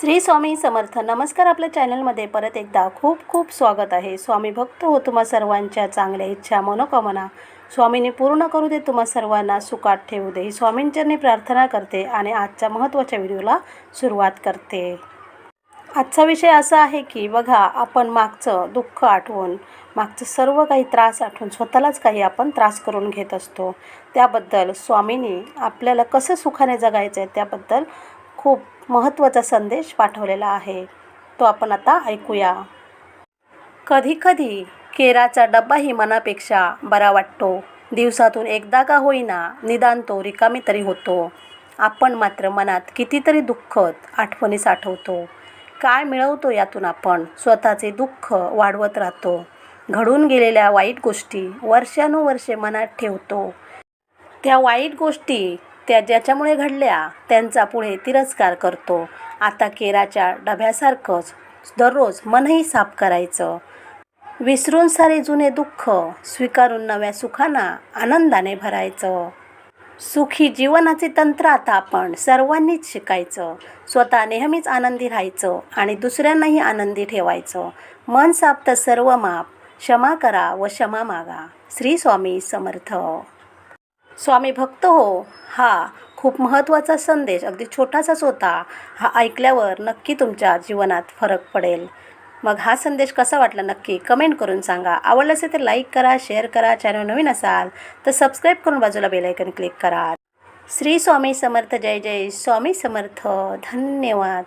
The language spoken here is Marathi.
श्री स्वामी समर्थ. नमस्कार आपल्या चॅनलमध्ये परत एकदा खूप खूप स्वागत आहे. स्वामी भक्त हो तुम्हा सर्वांच्या चांगल्या इच्छा मनोकामना. स्वामीने पूर्ण करू दे तुम्हा सर्वांना सुखात ठेवू दे. ही स्वामींचरणी प्रार्थना करते आणि आजच्या महत्त्वाच्या व्हिडिओला सुरुवात करते. आजचा विषय असा आहे की बघा आपण मागचं दुःख आठवून मागचं सर्व काही त्रास आठवून स्वतःलाच काही आपण त्रास करून घेत असतो. त्याबद्दल स्वामींनी आपल्याला कसं सुखाने जगायचं आहे त्याबद्दल खूप महत्त्वाचा संदेश पाठवलेला आहे. तो आपण आता ऐकूया. कधीकधी केराचा डब्बाही मनापेक्षा बरा वाटतो. दिवसातून एकदा का होईना निदान तो रिकामी तरी होतो. आपण मात्र मनात कितीतरी दुःखत आठवणी साठवतो. काय मिळवतो यातून आपण स्वतःचे दुःख वाढवत राहतो. घडून गेलेल्या वाईट गोष्टी वर्षानुवर्षे मनात ठेवतो. त्या वाईट गोष्टी त्या ज्याच्यामुळे घडल्या त्यांचा पुढे तिरस्कार करतो. आता केराच्या डब्यासारखंच दररोज मनही साफ करायचं. विसरून सारे जुने दुःख स्वीकारून नव्या सुखांना आनंदाने भरायचं. सुखी जीवनाचे तंत्र आता आपण सर्वांनीच शिकायचं. स्वतः नेहमीच आनंदी राहायचं आणि दुसऱ्यांनाही आनंदी ठेवायचं. मन साप तर सर्व माप क्षमा करा व क्षमा मागा. श्री स्वामी समर्थ. स्वामी भक्त हो हा खूप महत्त्वाचा संदेश अगदी छोटासाच होता हा ऐकल्यावर नक्की तुमच्या जीवनात फरक पडेल. मग हा संदेश कसा वाटला नक्की कमेंट करून सांगा. आवडलं असेल तर लाईक करा शेअर करा चॅनल नवीन असाल तर सबस्क्राईब करून बाजूला बेलायकन क्लिक करा. श्री स्वामी समर्थ जय जय. स्वामी समर्थ धन्यवाद.